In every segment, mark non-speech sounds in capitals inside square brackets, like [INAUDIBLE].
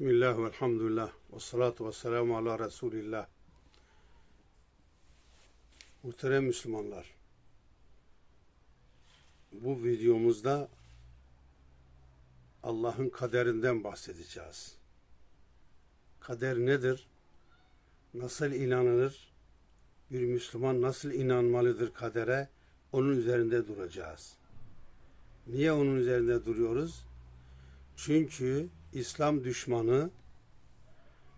Bismillah ve elhamdülillah ve salatu ve selamu ala Resulillah. Muhterem Müslümanlar, bu videomuzda Allah'ın kaderinden bahsedeceğiz. Kader nedir? Nasıl inanılır? Bir Müslüman nasıl inanmalıdır kadere? Onun üzerinde duracağız. Niye onun üzerinde duruyoruz? Çünkü İslam düşmanı,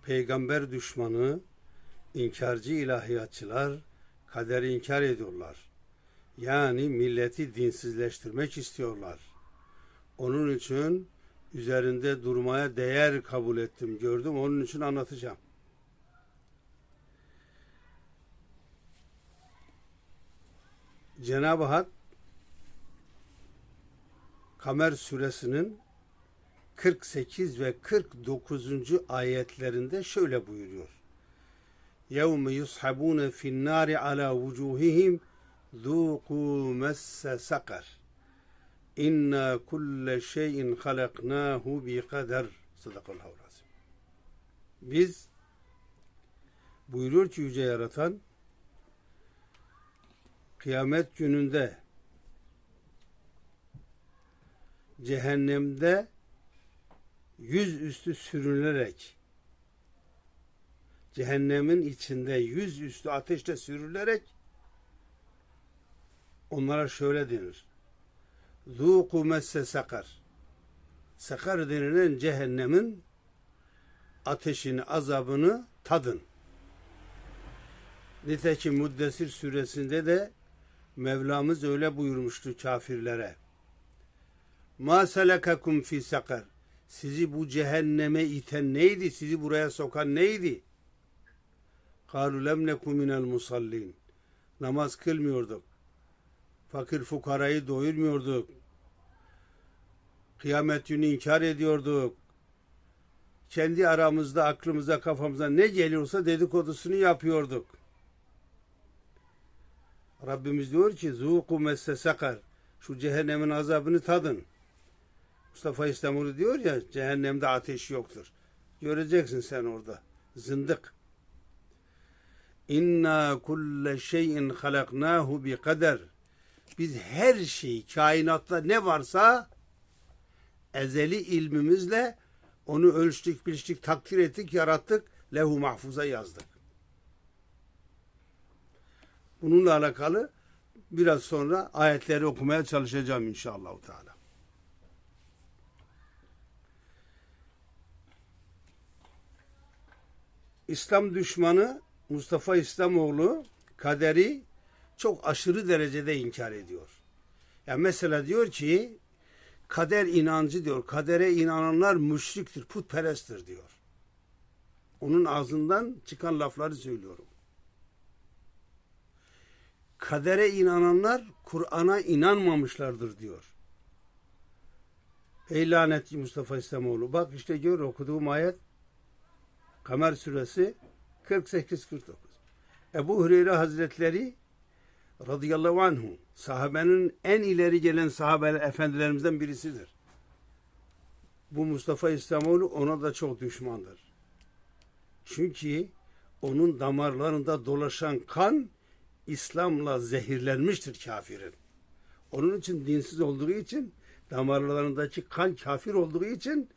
peygamber düşmanı, inkarcı ilahiyatçılar kaderi inkar ediyorlar. Yani milleti dinsizleştirmek istiyorlar. Onun için üzerinde durmaya değer kabul ettim, gördüm. Onun için anlatacağım. Cenab-ı Hak Kamer suresinin 48 ve 49. ayetlerinde şöyle buyuruyor. يَوْمَ يُصْحَبُونَ فِي النَّارِ عَلَى وُجُوهِهِمْ ذُوقُوا مَسَّ سَقَرٍ İnna kulle şeyin halaknahu bi kader. Sadakallahu razim. Biz buyuruyor ki yüce yaratan kıyamet gününde cehennemde yüz üstü sürünerek cehennemin içinde yüz üstü ateşte sürülerek onlara şöyle denir. Zuku messe sakar. Sakar denilen cehennemin ateşini, azabını tadın. Nitekim Muddessir suresinde de Mevlamız öyle buyurmuştu kafirlere. Ma selekakum fi sakar. Sizi bu cehenneme iten neydi? Sizi buraya sokan neydi? Kalu lem neku minel musallin. Namaz kılmıyorduk. Fakir fukarayı doyurmuyorduk. Kıyamet günü inkar ediyorduk. Kendi aramızda, aklımıza, kafamıza ne geliyorsa dedikodusunu yapıyorduk. Rabbimiz diyor ki messe sakar. Şu cehennemin azabını tadın. Mustafa İstanbul diyor ya cehennemde ateş yoktur. Göreceksin sen orada. Zındık. İnna kulle şeyin halaknahu bi kader. Biz her şeyi kainatta ne varsa ezeli ilmimizle onu ölçtük, biçtik, takdir ettik, yarattık, lehu mahfuza yazdık. Bununla alakalı biraz sonra ayetleri okumaya çalışacağım inşallah. Teala. İslam düşmanı Mustafa İslamoğlu kaderi çok aşırı derecede inkar ediyor. Yani mesela diyor ki kader inancı diyor. Kadere inananlar müşriktir, putperesttir diyor. Onun ağzından çıkan lafları söylüyorum. Kadere inananlar Kur'an'a inanmamışlardır diyor. Ey lanetli Mustafa İslamoğlu. Bak işte gör okuduğum ayet Kamer suresi 48-49. Ebu Hureyre Hazretleri radıyallahu anhu sahabenin en ileri gelen sahabeler efendilerimizden birisidir. Bu Mustafa İslamoğlu ona da çok düşmandır. Çünkü onun damarlarında dolaşan kan İslam'la zehirlenmiştir kafirin. Onun için dinsiz olduğu için damarlarındaki kan kafir olduğu için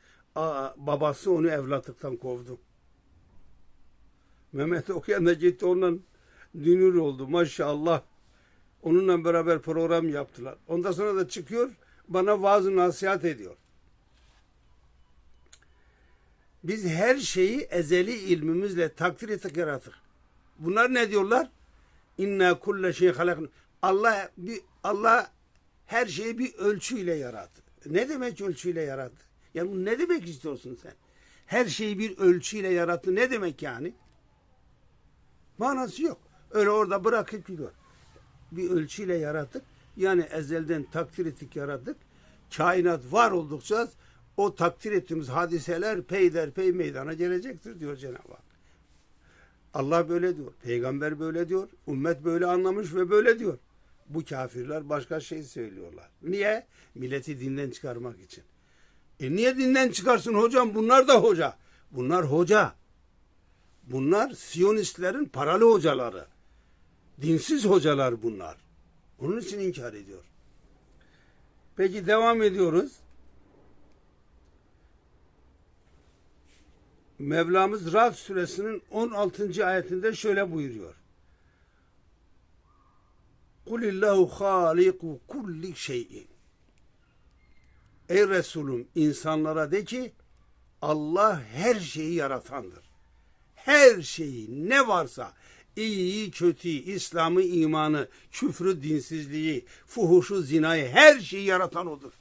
babası onu evlatlıktan kovdu. Mehmet okuyan da gitti onunla dünür oldu maşallah. Onunla beraber program yaptılar. Ondan sonra da çıkıyor bana vaaz nasihat ediyor. Biz her şeyi ezeli ilmimizle takdir ettik yarattık. Bunlar ne diyorlar? İnna kulle şey halakna. Allah bir Allah her şeyi bir ölçüyle yarattı. Ne demek ölçüyle yarattı? Yani ne demek istiyorsun sen? Her şeyi bir ölçüyle yarattı. Ne demek yani? Manası yok. Öyle orada bırakıp gidiyor. Bir ölçüyle yarattık. Yani ezelden takdir ettik yarattık. Kainat var oldukça o takdir ettiğimiz hadiseler peyderpey meydana gelecektir diyor Cenab-ı Hak. Allah böyle diyor. Peygamber böyle diyor. Ümmet böyle anlamış ve böyle diyor. Bu kafirler başka şey söylüyorlar. Niye? Milleti dinden çıkarmak için. E niye dinden çıkarsın hocam? Bunlar da hoca. Bunlar hoca. Bunlar Siyonistlerin paralı hocaları. Dinsiz hocalar bunlar. Onun için inkar ediyor. Peki devam ediyoruz. Mevlamız Rad suresinin 16. ayetinde şöyle buyuruyor. Kulillahu haliku kulli şeyin. Ey Resulüm insanlara de ki Allah her şeyi yaratandır. Her şeyi ne varsa iyiyi, kötüyü, İslam'ı, imanı, küfrü, dinsizliği, fuhuşu, zinayı her şeyi yaratan odur.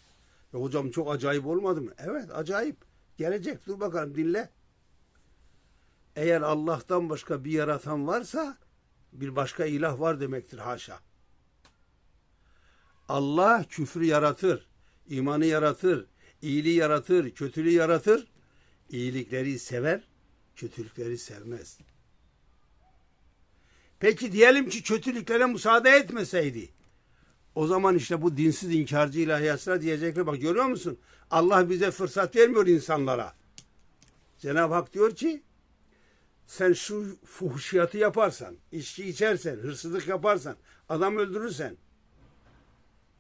Ya hocam çok acayip olmadı mı? Evet acayip. Gelecek dur bakalım dinle. Eğer Allah'tan başka bir yaratan varsa bir başka ilah var demektir haşa. Allah küfrü yaratır, imanı yaratır, iyiliği yaratır, kötülüğü yaratır. İyilikleri sever, kötülükleri sevmez. Peki diyelim ki kötülüklere müsaade etmeseydi. O zaman işte bu dinsiz inkarcı ilahiyatçılar diyecekler bak görüyor musun? Allah bize fırsat vermiyor insanlara. Cenab-ı Hak diyor ki sen şu fuhuşiyatı yaparsan, içki içersen, hırsızlık yaparsan, adam öldürürsen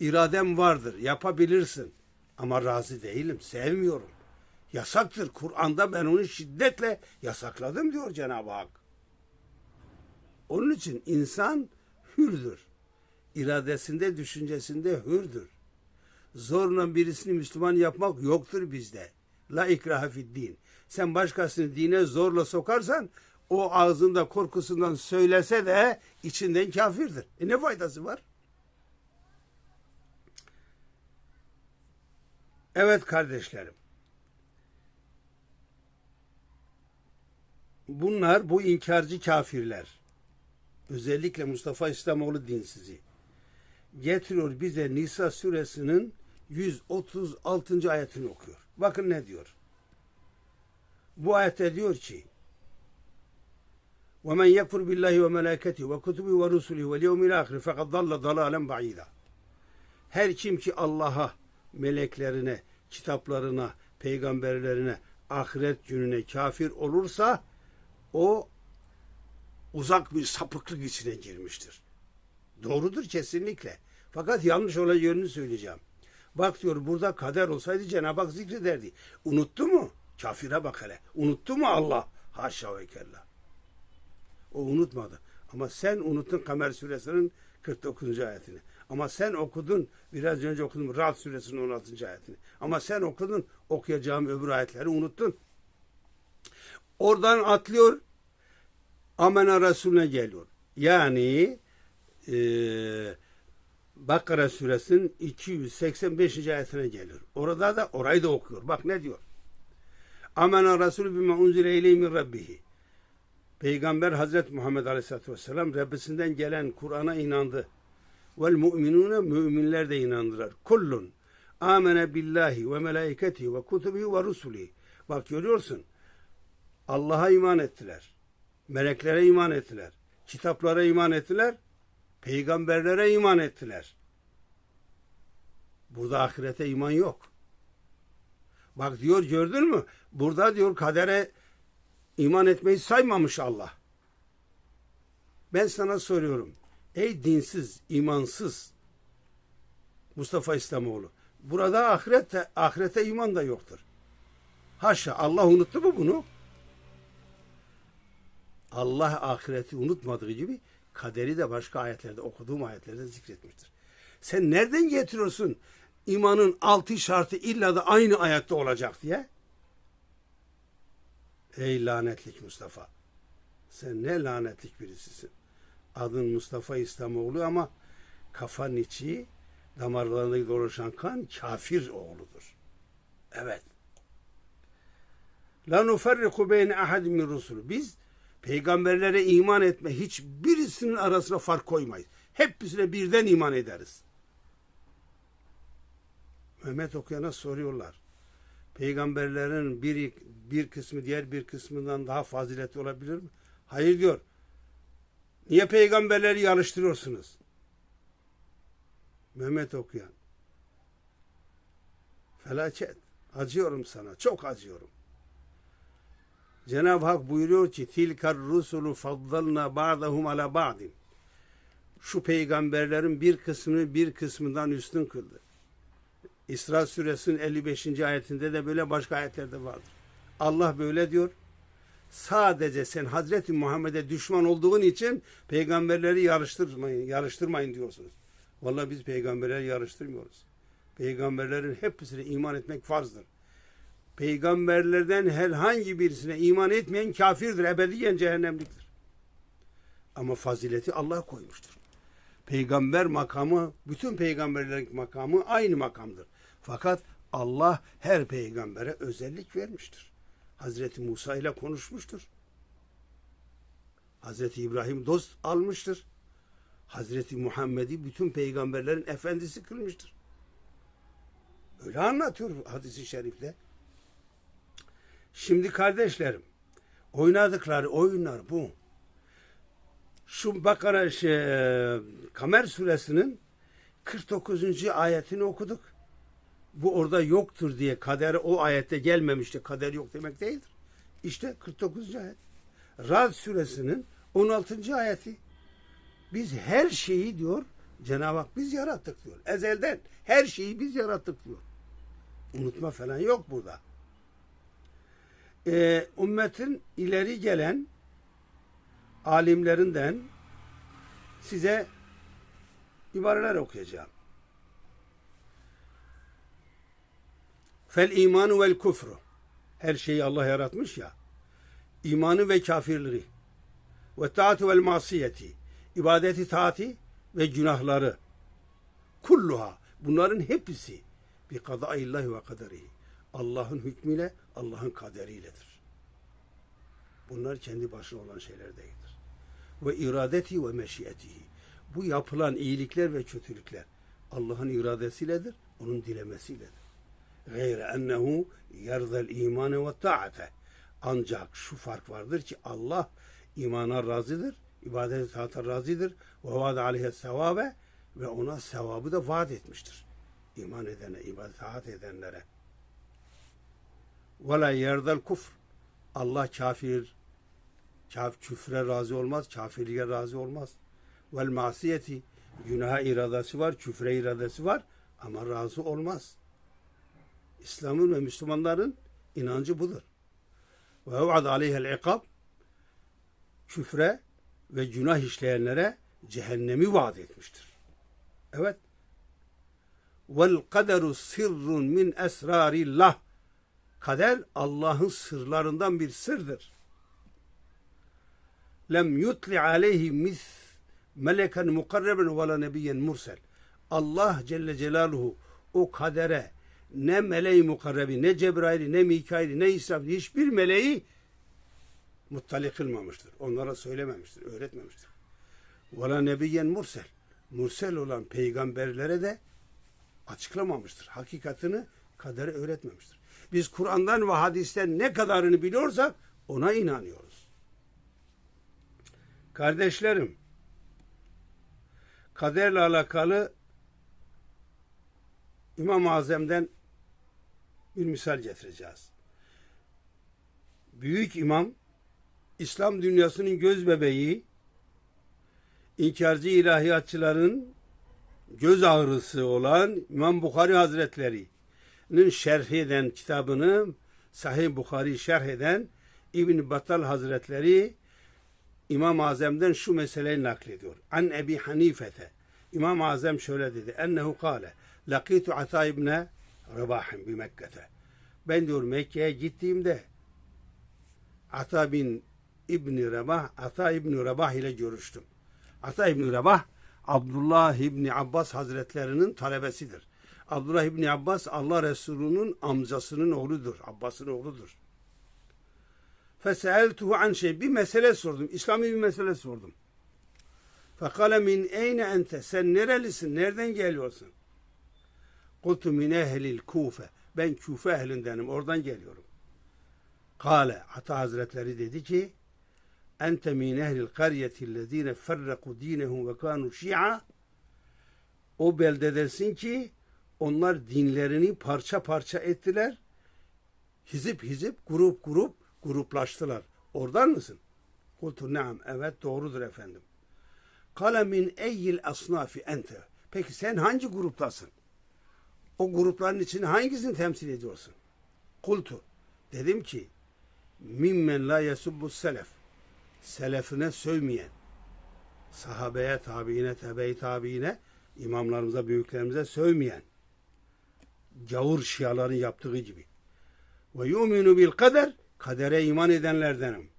iradem vardır, yapabilirsin. Ama razı değilim, sevmiyorum. Yasaktır. Kur'an'da ben onu şiddetle yasakladım diyor Cenab-ı Hak. Onun için insan hürdür. İradesinde, düşüncesinde hürdür. Zorla birisini Müslüman yapmak yoktur bizde. La ikraha fid din. Sen başkasını dine zorla sokarsan o ağzında korkusundan söylese de içinden kafirdir. E ne faydası var? Evet kardeşlerim. Bunlar bu inkarcı kafirler. Özellikle Mustafa İslamoğlu dinsizi. Getiriyor bize Nisa suresinin 136. ayetini okuyor. Bakın ne diyor. Bu ayette diyor ki وَمَنْ يَكْفُرْ بِاللّٰهِ وَمَلَائِكَتِهِ وَكُتُبِهِ وَرُسُلِهِ وَالْيَوْمِ الْآخِرِ فَقَدْ ضَلَّ ضَلَالًا بَعِيدًا Her kim ki Allah'a, meleklerine, kitaplarına, peygamberlerine, ahiret gününe kafir olursa o uzak bir sapıklık içine girmiştir. Doğrudur kesinlikle. Fakat yanlış olan yönünü söyleyeceğim. Bak diyor burada kader olsaydı Cenab-ı Hak zikrederdi. Unuttu mu? Kafire bak hele. Unuttu mu Allah? Haşa ve kella. O unutmadı. Ama sen unuttun Kamer suresinin 49. ayetini. Ama sen okudun, biraz önce okudum Rad suresinin 16. ayetini. Ama sen okudun, okuyacağım öbür ayetleri unuttun. Oradan atlıyor, Amena Resulüne geliyor. Yani e, Bakara suresinin 285. ayetine geliyor. Orada da orayı da okuyor. Bak ne diyor? Amena Resulü bime unzile ileyhi min rabbihi. Peygamber Hazreti Muhammed Aleyhisselatü Vesselam Rabbisinden gelen Kur'an'a inandı. Vel mu'minune müminler de inandılar. Kullun amene billahi ve melaiketihi ve kutubihi ve rusulihi. Bak görüyorsun. Allah'a iman ettiler. Meleklere iman ettiler. Kitaplara iman ettiler. Peygamberlere iman ettiler. Burada ahirete iman yok. Bak diyor gördün mü? Burada diyor kadere iman etmeyi saymamış Allah. Ben sana soruyorum. Ey dinsiz, imansız Mustafa İslamoğlu. Burada ahirete, ahirete iman da yoktur. Haşa Allah unuttu mu bunu? Allah ahireti unutmadığı gibi kaderi de başka ayetlerde okuduğum ayetlerde zikretmiştir. Sen nereden getiriyorsun imanın altı şartı illa da aynı ayette olacak diye? Ey lanetlik Mustafa. Sen ne lanetlik birisisin. Adın Mustafa İslamoğlu ama kafanın içi damarlarında dolaşan kan kafir oğludur. Evet. La nuferriku beyne ahadin min rusul. Biz peygamberlere iman etme hiçbirisinin arasına fark koymayız. Hepsine birden iman ederiz. Mehmet Okuyan'a soruyorlar. Peygamberlerin bir, bir kısmı diğer bir kısmından daha faziletli olabilir mi? Hayır diyor. Niye peygamberleri yarıştırıyorsunuz? Mehmet Okuyan. Felaket. Acıyorum sana. Çok acıyorum. Cenab-ı Hak buyuruyor ki tilkar rusulu faddalna ba'dahum ala ba'din. Şu peygamberlerin bir kısmını bir kısmından üstün kıldı. İsra suresinin 55. ayetinde de böyle başka ayetlerde vardır. Allah böyle diyor. Sadece sen Hazreti Muhammed'e düşman olduğun için peygamberleri yarıştırmayın, yarıştırmayın diyorsunuz. Vallahi biz peygamberleri yarıştırmıyoruz. Peygamberlerin hepsine iman etmek farzdır. Peygamberlerden herhangi birisine iman etmeyen kafirdir, ebediyen cehennemliktir. Ama fazileti Allah koymuştur. Peygamber makamı, bütün peygamberlerin makamı aynı makamdır. Fakat Allah her peygambere özellik vermiştir. Hazreti Musa ile konuşmuştur. Hazreti İbrahim dost almıştır. Hazreti Muhammed'i bütün peygamberlerin efendisi kılmıştır. Öyle anlatıyor hadisi şerifte. Şimdi kardeşlerim, oynadıkları oyunlar bu. Şu Bakara şey, Kamer suresinin 49. ayetini okuduk. Bu orada yoktur diye kader o ayette gelmemişti. Kader yok demek değildir. İşte 49. ayet. Rad suresinin 16. ayeti. Biz her şeyi diyor Cenab-ı Hak biz yarattık diyor. Ezelden her şeyi biz yarattık diyor. Unutma falan yok burada. Ee, ümmetin ileri gelen alimlerinden size ibareler okuyacağım. Fel imanu vel kufru. Her şeyi Allah yaratmış ya. İmanı ve kafirliği. Ve taatu vel masiyeti. ibadeti taati ve günahları. Kulluha. Bunların hepsi bir kadaillahi ve kaderihi. Allah'ın hükmüyle, Allah'ın kaderiyledir. Bunlar kendi başına olan şeyler değildir. Ve iradeti ve meşiyetihi. Bu yapılan iyilikler ve kötülükler Allah'ın iradesiyledir, onun dilemesiyledir. Gayre ennehu yerzel imane ve taate. Ancak şu fark vardır ki Allah imana razıdır, ibadet-i taata razıdır. Ve vaad aleyhe sevabe ve ona sevabı da vaat etmiştir. İman edene, ibadet edenlere. Ve la yerdel kufr. Allah kafir, kaf, küfre razı olmaz, kafirliğe razı olmaz. Vel masiyeti, günaha iradesi var, küfre iradesi var ama razı olmaz. İslam'ın ve Müslümanların inancı budur. Ve ev'ad aleyhel ikab küfre ve günah işleyenlere cehennemi vaat etmiştir. Evet. Vel kaderu sirrun min esrarillah. Kader Allah'ın sırlarından bir sırdır. Lem yutli aleyhi mis meleken mukarreben ve la nebiyyen mursel. Allah Celle Celaluhu o kadere ne meleği mukarrebi, ne Cebrail'i, ne Mikail'i, ne İsrafil hiçbir meleği muttali kılmamıştır. Onlara söylememiştir, öğretmemiştir. Vela nebiyyen mursel. Mursel olan peygamberlere de açıklamamıştır. Hakikatini kaderi öğretmemiştir. Biz Kur'an'dan ve hadisten ne kadarını biliyorsak ona inanıyoruz. Kardeşlerim, kaderle alakalı İmam-ı Azam'dan bir misal getireceğiz. Büyük imam, İslam dünyasının göz bebeği, inkarcı ilahiyatçıların göz ağrısı olan İmam Bukhari Hazretleri'nin şerh eden kitabını Sahih Bukhari şerh eden İbn Battal Hazretleri İmam-ı şu meseleyi naklediyor. An Ebi Hanifete İmam-ı Azam şöyle dedi. Ennehu kâle lakitu Ata ibne Rebahim bi Mekke'te. Ben diyor Mekke'ye gittiğimde Ata bin İbni Rebah, Ata İbni Rebah ile görüştüm. Ata İbni Rebah, Abdullah İbni Abbas Hazretlerinin talebesidir. Abdullah İbni Abbas Allah Resulü'nün amcasının oğludur. Abbas'ın oğludur. Feseeltuhu an şey. Bir mesele sordum. İslami bir mesele sordum. Fekale min eyne ente. Sen nerelisin? Nereden geliyorsun? Kultu min ehlil kufe. Ben Kufe ehlindenim. Oradan geliyorum. Kale. Ata Hazretleri dedi ki ente min ehlil karyetillezine ferraku dinehum ve kanu şi'a o beldedesin ki onlar dinlerini parça parça ettiler. Hizip hizip, grup grup Gruplaştılar. Oradan mısın? Kultu naam. Evet doğrudur efendim. Kale min eyyil asnafi ente. Peki sen hangi gruptasın? O grupların içinde hangisini temsil ediyorsun? Kultu. Dedim ki mimmen la yesubbu selef. Selefine sövmeyen. Sahabeye, tabiine, tebe-i tabiine, imamlarımıza, büyüklerimize sövmeyen. Gavur şiaların yaptığı gibi. Ve yuminu bil kader. Kadere iman edenlerdenim.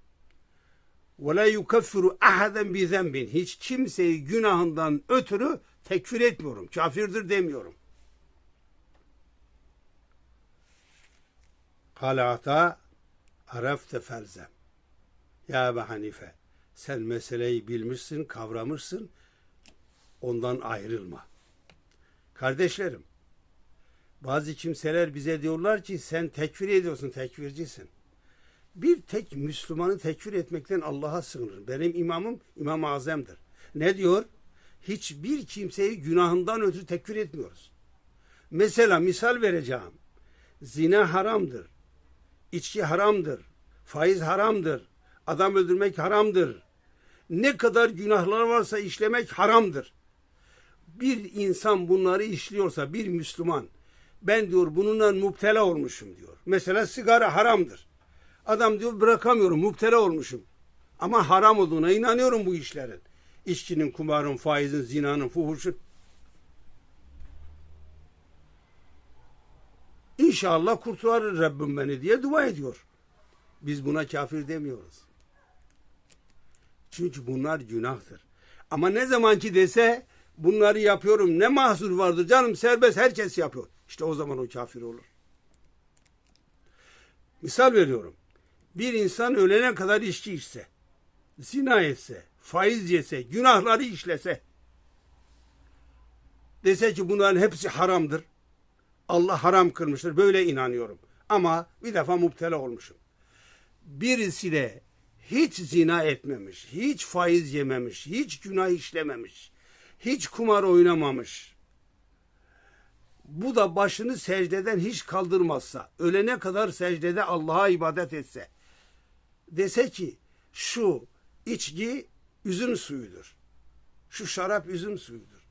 Ve la yukeffiru ahaden bi zenbin. Hiç kimseyi günahından ötürü tekfir etmiyorum. Kafirdir demiyorum. Kale ata arefte felzem. Ya Ebu Hanife sen meseleyi bilmişsin, kavramışsın. Ondan ayrılma. Kardeşlerim, bazı kimseler bize diyorlar ki sen tekfir ediyorsun, tekfircisin. Bir tek Müslümanı tekfir etmekten Allah'a sığınırım. Benim imamım İmam-ı Azam'dır. Ne diyor? Hiçbir kimseyi günahından ötürü tekfir etmiyoruz. Mesela misal vereceğim. Zina haramdır. İçki haramdır. Faiz haramdır. Adam öldürmek haramdır. Ne kadar günahlar varsa işlemek haramdır. Bir insan bunları işliyorsa bir Müslüman ben diyor bununla müptela olmuşum diyor. Mesela sigara haramdır. Adam diyor bırakamıyorum müptela olmuşum. Ama haram olduğuna inanıyorum bu işlerin. İçkinin, kumarın, faizin, zinanın, fuhuşun. İnşallah kurtarır Rabbim beni diye dua ediyor. Biz buna kafir demiyoruz. Çünkü bunlar günahtır. Ama ne zaman ki dese bunları yapıyorum ne mahsur vardır canım serbest herkes yapıyor. İşte o zaman o kafir olur. Misal veriyorum. Bir insan ölene kadar içki içse, zina etse, faiz yese, günahları işlese, dese ki bunların hepsi haramdır. Allah haram kırmıştır. Böyle inanıyorum. Ama bir defa müptela olmuşum. Birisi de hiç zina etmemiş, hiç faiz yememiş, hiç günah işlememiş, hiç kumar oynamamış. Bu da başını secdeden hiç kaldırmazsa, ölene kadar secdede Allah'a ibadet etse, dese ki şu içki üzüm suyudur. Şu şarap üzüm suyudur.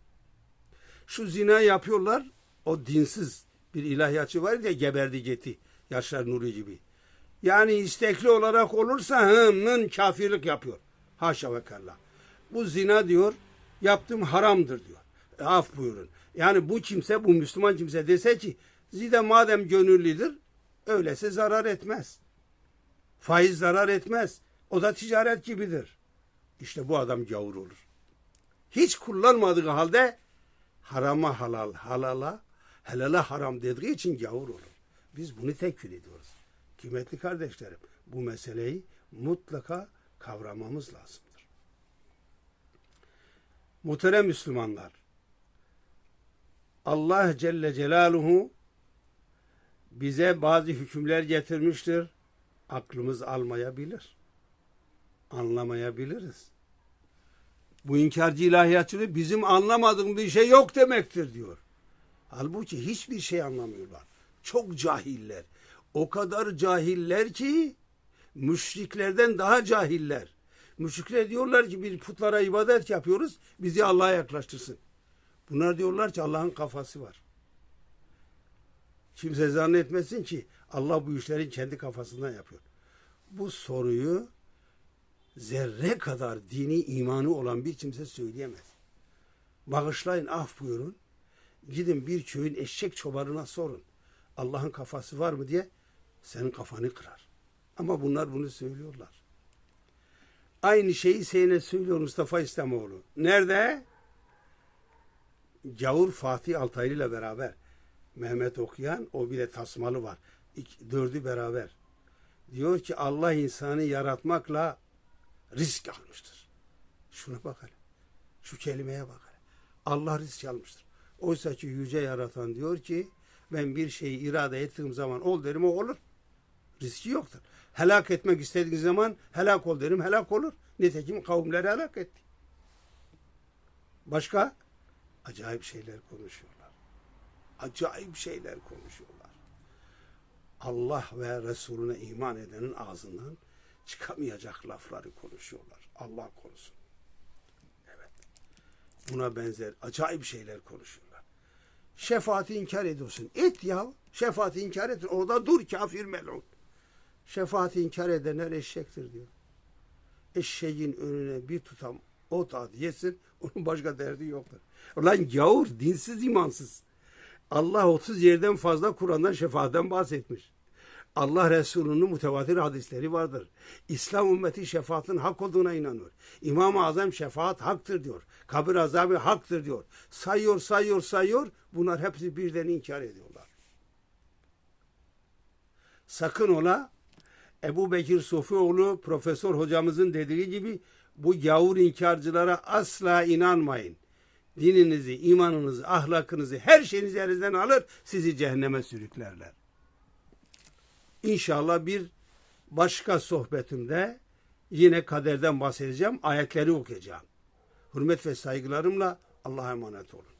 Şu zina yapıyorlar, o dinsiz bir ilahiyatçı var ya geberdi gitti. Yaşar Nuri gibi. Yani istekli olarak olursa hımın kafirlik yapıyor. Haşa ve kella. Bu zina diyor, yaptığım haramdır diyor. Af buyurun. Yani bu kimse, bu Müslüman kimse dese ki zina madem gönüllüdür, öylese zarar etmez. Faiz zarar etmez. O da ticaret gibidir. İşte bu adam gavur olur. Hiç kullanmadığı halde harama halal, halala, helala haram dediği için gavur olur. Biz bunu tekfir ediyoruz. Kıymetli kardeşlerim, bu meseleyi mutlaka kavramamız lazımdır. Muhterem Müslümanlar, Allah Celle Celaluhu bize bazı hükümler getirmiştir. Aklımız almayabilir. Anlamayabiliriz. Bu inkarcı ilahiyatçılığı bizim anlamadığımız bir şey yok demektir diyor. Halbuki hiçbir şey anlamıyorlar. Çok cahiller. O kadar cahiller ki müşriklerden daha cahiller. Müşrikler diyorlar ki bir putlara ibadet yapıyoruz bizi Allah'a yaklaştırsın. Bunlar diyorlar ki Allah'ın kafası var. Kimse zannetmesin ki Allah bu işlerin kendi kafasından yapıyor. Bu soruyu zerre kadar dini imanı olan bir kimse söyleyemez. Bağışlayın af buyurun. Gidin bir köyün eşek çobanına sorun. Allah'ın kafası var mı diye senin kafanı kırar. Ama bunlar bunu söylüyorlar. Aynı şeyi Seyne söylüyor Mustafa İslamoğlu. Nerede? Gavur Fatih Altaylı ile beraber. Mehmet okuyan, o bir de tasmalı var. İki, dördü beraber. Diyor ki Allah insanı yaratmakla risk almıştır. Şuna bak hele. Şu kelimeye bak hele. Allah risk almıştır. Oysa ki yüce yaratan diyor ki ben bir şeyi irade ettiğim zaman ol derim o olur. Riski yoktur. Helak etmek istediğin zaman helak ol derim helak olur. Nitekim kavimleri helak etti. Başka? Acayip şeyler konuşuyorlar. Acayip şeyler konuşuyorlar. Allah ve Resulüne iman edenin ağzından çıkamayacak lafları konuşuyorlar. Allah korusun. Evet. Buna benzer acayip şeyler konuşuyorlar. Şefaati inkar ediyorsun. Et ya. Şefaati inkar et. Orada dur kafir melun. Şefaati inkar edenler eşektir diyor. Eşeğin önüne bir tutam ot at yesin. [LAUGHS] Onun başka derdi yoktur. Ulan gavur, dinsiz, imansız. Allah 30 yerden fazla Kur'an'dan şefaatten bahsetmiş. Allah Resulü'nün mütevatir hadisleri vardır. İslam ümmeti şefaatin hak olduğuna inanıyor. İmam-ı Azam şefaat haktır diyor. Kabir azabı haktır diyor. Sayıyor, sayıyor, sayıyor. Bunlar hepsi birden inkar ediyorlar. Sakın ola Ebu Bekir Sofioğlu profesör hocamızın dediği gibi bu gavur inkarcılara asla inanmayın. Dininizi, imanınızı, ahlakınızı, her şeyinizi elinizden alır, sizi cehenneme sürüklerler. İnşallah bir başka sohbetimde yine kaderden bahsedeceğim, ayetleri okuyacağım. Hürmet ve saygılarımla Allah'a emanet olun.